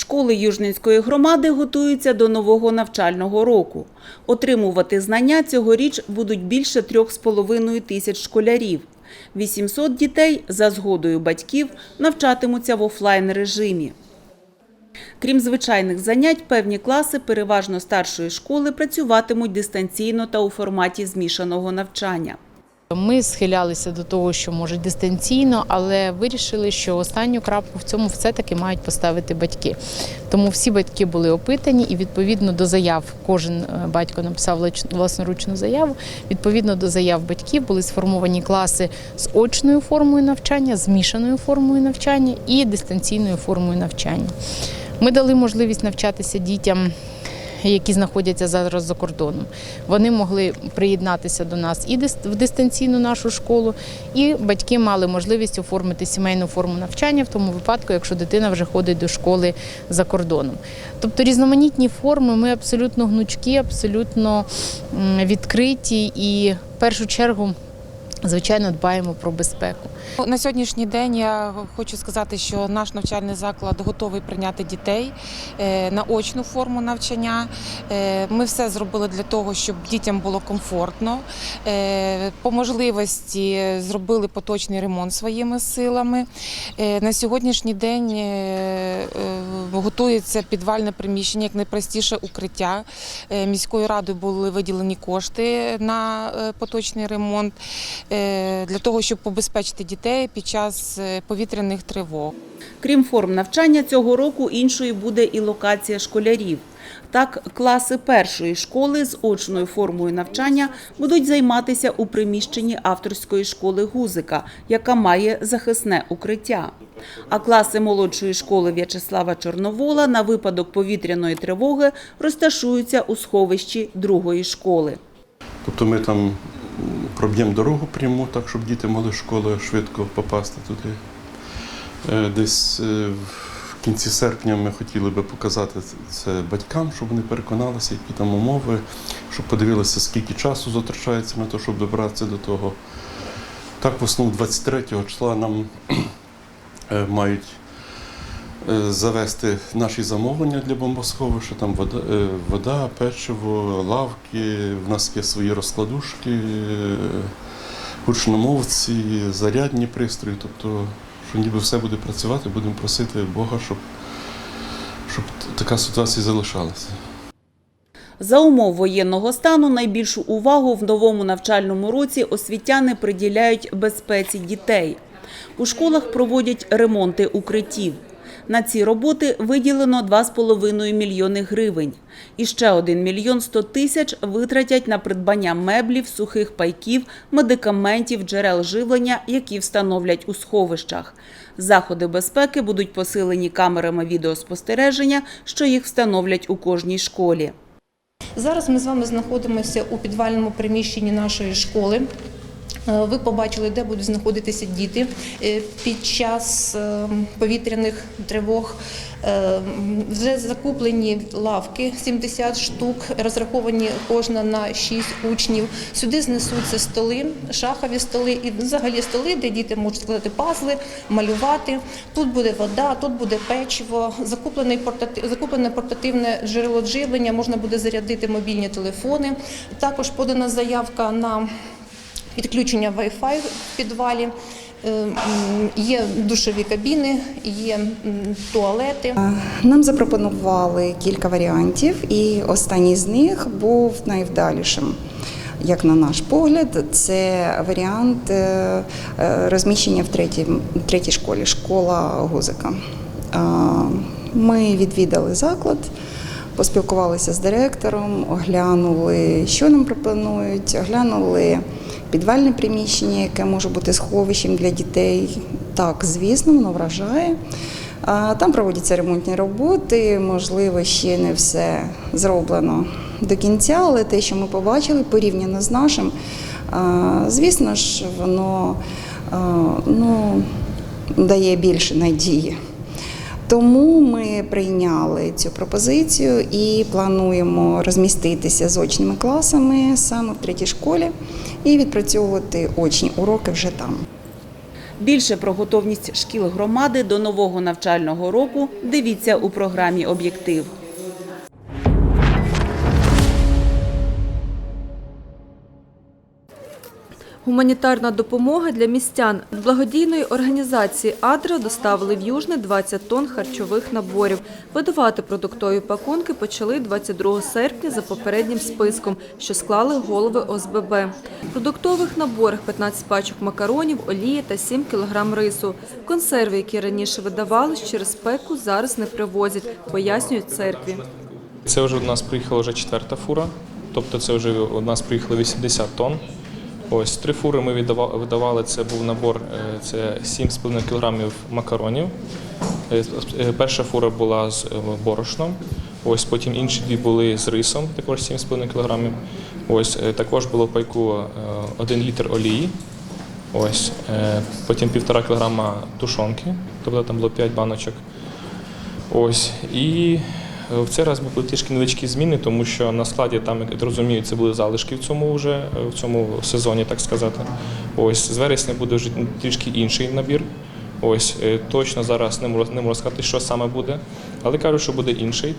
Школи Южненської громади готуються до нового навчального року. Отримувати знання цьогоріч будуть більше трьох з половиною тисяч школярів. 800 дітей за згодою батьків навчатимуться в офлайн режимі. Крім звичайних занять, певні класи, переважно старшої школи, працюватимуть дистанційно та у форматі змішаного навчання. Ми схилялися до того, що може дистанційно, але вирішили, що останню крапку в цьому все-таки мають поставити батьки. Тому всі батьки були опитані, і відповідно до заяв кожен е, батько написав власноручну заяву. Відповідно до заяв батьків були сформовані класи з очною формою навчання, змішаною формою навчання і дистанційною формою навчання. Ми дали можливість навчатися дітям які знаходяться зараз за кордоном. Вони могли приєднатися до нас і в дистанційну нашу школу, і батьки мали можливість оформити сімейну форму навчання в тому випадку, якщо дитина вже ходить до школи за кордоном. Тобто різноманітні форми, ми абсолютно гнучкі, абсолютно відкриті і в першу чергу. Звичайно, дбаємо про безпеку. На сьогоднішній день я хочу сказати, що наш навчальний заклад готовий прийняти дітей е, на очну форму навчання. Е, Ми все зробили для того, щоб дітям було комфортно. Е, По можливості зробили поточний ремонт своїми силами. На сьогоднішній день готується підвальне приміщення, як найпростіше укриття. Міською радою були виділені кошти на поточний ремонт для того, щоб побезпечити дітей під час е, повітряних тривог. Крім форм навчання, цього року іншою буде і локація школярів. Так, класи першої школи з очною формою навчання будуть займатися у приміщенні авторської школи Гузика, яка має захисне укриття. А класи молодшої школи В'ячеслава Чорновола на випадок повітряної тривоги розташуються у сховищі другої школи. Тобто ми там проб'ємо дорогу пряму, так, щоб діти могли школи швидко попасти туди. Е, Десь е, в кінці серпня ми хотіли би показати це батькам, щоб вони переконалися, які там умови, щоб подивилися, скільки часу затрачається на те, щоб добратися до того. Так, в основному 23 числа нам е, мають завести наші замовлення для бомбосховища, там вода, е, вода, печиво, лавки, в нас є свої розкладушки, е, гучномовці, зарядні пристрої. Тобто, що ніби все буде працювати, будемо просити Бога, щоб, щоб така ситуація залишалася. За умов воєнного стану найбільшу увагу в новому навчальному році освітяни приділяють безпеці дітей. У школах проводять ремонти укриттів. На ці роботи виділено 2,5 мільйони гривень. І ще 1 мільйон 100 тисяч витратять на придбання меблів, сухих пайків, медикаментів, джерел живлення, які встановлять у сховищах. Заходи безпеки будуть посилені камерами відеоспостереження, що їх встановлять у кожній школі. Зараз ми з вами знаходимося у підвальному приміщенні нашої школи. Е, Ви побачили, де будуть знаходитися діти е, під час е, повітряних тривог. Вже закуплені лавки 70 штук, розраховані кожна на 6 учнів. Сюди знесуться столи, шахові столи і взагалі столи, де діти можуть складати пазли, малювати. Тут буде вода, тут буде печиво, закуплене портативне джерело живлення, можна буде зарядити мобільні телефони. Також подана заявка на підключення Wi-Fi в підвалі. Е, Є душові кабіни, є туалети. Нам запропонували кілька варіантів, і останній з них був найвдалішим. Як на наш погляд, це варіант е, е, розміщення в третій, третій школі, школа Гузика. Ми відвідали заклад, поспілкувалися з директором, оглянули, що нам пропонують, оглянули підвальне приміщення, яке може бути сховищем для дітей. Так, звісно, воно вражає. Там проводяться ремонтні роботи, можливо, ще не все зроблено до кінця, але те, що ми побачили, порівняно з нашим, звісно ж, воно ну, дає більше надії. Тому ми прийняли цю пропозицію і плануємо розміститися з очними класами саме в третій школі і відпрацьовувати очні уроки вже там. Більше про готовність шкіл громади до нового навчального року дивіться у програмі Об'єктив. Гуманітарна допомога для містян. З благодійної організації «Адра» доставили в Южне 20 тонн харчових наборів. Видавати продуктові пакунки почали 22 серпня за попереднім списком, що склали голови ОСББ. В продуктових наборах 15 пачок макаронів, олії та 7 кг рису. Консерви, які раніше видавались через спеку, зараз не привозять, пояснюють церкві. Це вже у нас приїхала вже четверта фура, тобто це вже у нас приїхало 80 тонн. Ось три фури ми видавали. Це був набор, е, це 7,5 кг макаронів. Е, е, Перша фура була з борошном. Ось потім інші дві були з рисом, також 7,5 кг. Ось також було в пайку 1 літр олії. Ось потім півтора кілограма тушонки, тобто там було 5 баночок. Ось і в цей раз були трішки невеличкі зміни, тому що на складі там, як розумію, це були залишки в цьому вже е, в цьому сезоні, так сказати. Ось з вересня буде вже трішки інший набір. Ось е, точно зараз не можу, не можу сказати, що саме буде, але кажу, що буде інший.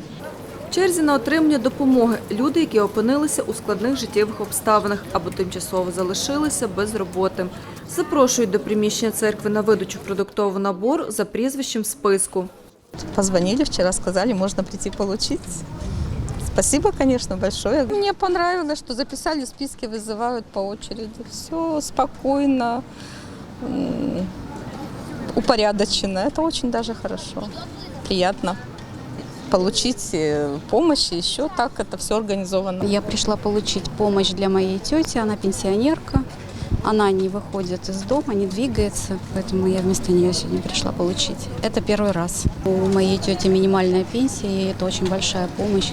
В черзі на отримання допомоги люди, які опинилися у складних життєвих обставинах або тимчасово залишилися без роботи. Запрошують до приміщення церкви на видачу продуктового набору за прізвищем списку. Позвонили вчера, сказали, можно прийти получить. Спасибо, конечно, большое. Мне понравилось, что записали списки, вызывают по очереди. Все спокойно, упорядочено. Это очень даже хорошо. Приятно получить э, помощь. Еще так это все организовано. Я пришла получить помощь для моей тети, она пенсионерка. Она не выходит из дома, не двигается, поэтому я вместо нее сегодня пришла получить. Это первый раз. У моей тети минимальная пенсия, и это очень большая помощь.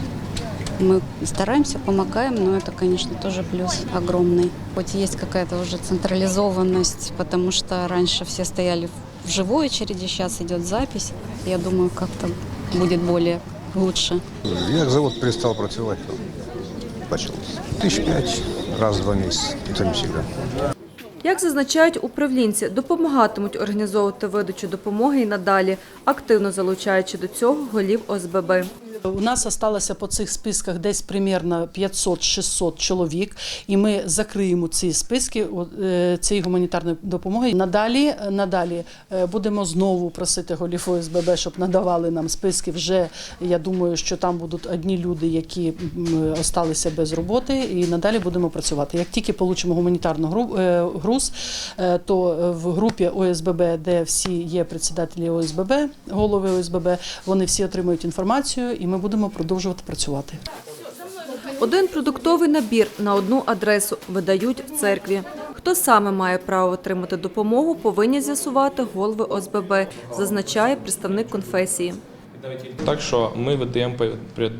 Мы стараемся, помогаем, но это, конечно, тоже плюс огромный. Хоть есть какая-то уже централизованность, потому что раньше все стояли в живой очереди, сейчас идет запись. Я думаю, как-то будет более лучше. Як завод перестав працювати, то почалось. Тисяч п'ять раз в два місяці. Це не. Як зазначають управлінці, допомагатимуть організовувати видачу допомоги і надалі, активно залучаючи до цього голів ОСББ. У нас осталося по цих списках десь примерно 500-600 чоловік, і ми закриємо ці списки е, цієї гуманітарної допомоги. Надалі, надалі е, будемо знову просити голів ОСББ, щоб надавали нам списки. Вже я думаю, що там будуть одні люди, які осталися без роботи, і надалі будемо працювати. Як тільки получимо гуманітарну е, груз, то в групі ОСББ, де всі є председателі ОСББ, голови ОСББ, вони всі отримують інформацію, і ми будемо продовжувати працювати. Один продуктовий набір на одну адресу видають в церкві. Хто саме має право отримати допомогу, повинні з'ясувати голови ОСББ, зазначає представник конфесії. Так що ми видаємо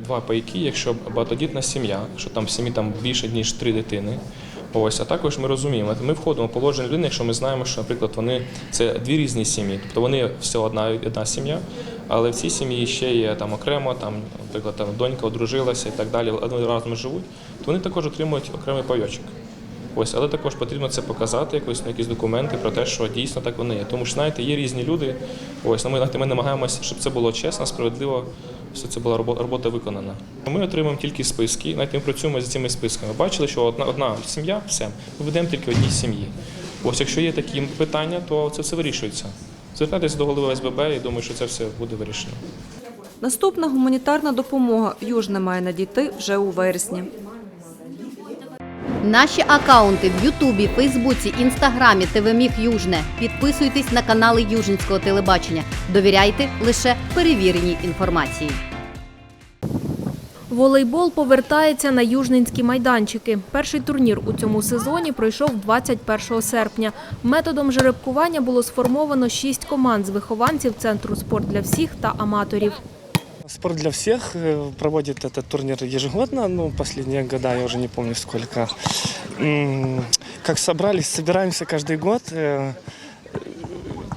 два пайки, якщо багатодітна сім'я, що там в сім'ї там більше ніж три дитини. Ось, а також ми розуміємо, ми входимо в положення людини, якщо ми знаємо, що, наприклад, вони це дві різні сім'ї, тобто вони всього одна одна сім'я, але в цій сім'ї ще є там окремо, там, наприклад, там донька одружилася і так далі, разом живуть, то вони також отримують окремий пайочок. Ось, але також потрібно це показати, якось на якісь документи про те, що дійсно так вони є. Тому що знаєте, є різні люди. Ось ну, ми, ми намагаємося, щоб це було чесно, справедливо, все це була робота, робота виконана. Ми отримуємо тільки списки, навіть ми працюємо з цими списками. Бачили, що одна одна сім'я, все, ми ведемо тільки одній сім'ї. Ось якщо є такі питання, то це все вирішується. Звертайтеся до голови СББ і думаю, що це все буде вирішено. Наступна гуманітарна допомога в Южне має надійти вже у вересні. Наші акаунти в Ютубі, Фейсбуці, Інстаграмі, ТВ Южне. Підписуйтесь на канали Южницького телебачення. Довіряйте лише перевіреній інформації. Волейбол повертається на южненські майданчики. Перший турнір у цьому сезоні пройшов 21 серпня. Методом жеребкування було сформовано шість команд з вихованців Центру спорт для всіх та аматорів. Спорт для всех э, проводит этот турнир ежегодно, ну, последние года, я уже не помню сколько. М, Как собрались, собираемся каждый год. э,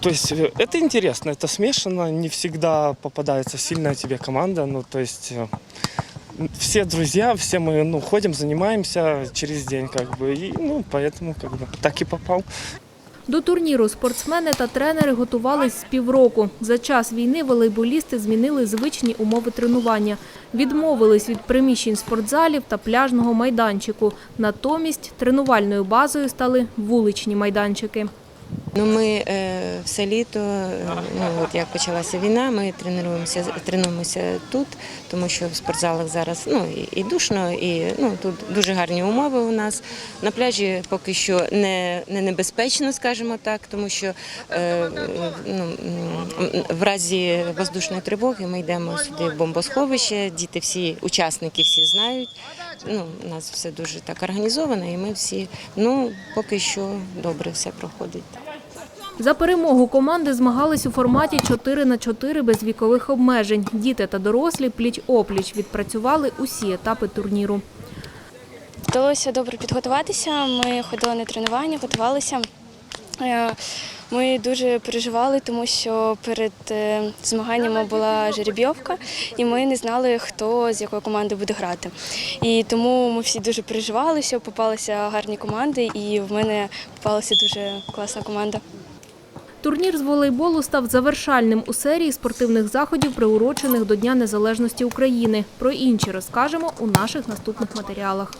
То есть э, это интересно, это смешано, не всегда попадается сильная тебе команда, ну, то есть э, все друзья, все мы, ну, ходим, занимаемся через день, как бы, и, ну, поэтому, как бы, так и попал. До турніру спортсмени та тренери готувались з півроку. За час війни волейболісти змінили звичні умови тренування. Відмовились від приміщень спортзалів та пляжного майданчику. Натомість тренувальною базою стали вуличні майданчики. Ну, ми е, все літо, ну от як почалася війна, ми тренуємося, тренуємося тут, тому що в спортзалах зараз ну і, і душно, і ну тут дуже гарні умови у нас. На пляжі поки що не, не небезпечно, скажімо так, тому що е, ну, в разі воздушної тривоги ми йдемо сюди в бомбосховище. Діти всі учасники всі знають. Ну, у нас все дуже так організовано, і ми всі ну поки що добре все проходить. За перемогу команди змагались у форматі 4 на 4 без вікових обмежень. Діти та дорослі пліч-опліч відпрацювали усі етапи турніру. Вдалося добре підготуватися. Ми ходили на тренування, готувалися. Ми дуже переживали, тому що перед е, змаганнями була жеребйовка, і ми не знали, хто з якої команди буде грати. І тому ми всі дуже переживали, що попалися гарні команди, і в мене попалася дуже класна команда. Турнір з волейболу став завершальним у серії спортивних заходів, приурочених до Дня Незалежності України. Про інші розкажемо у наших наступних матеріалах.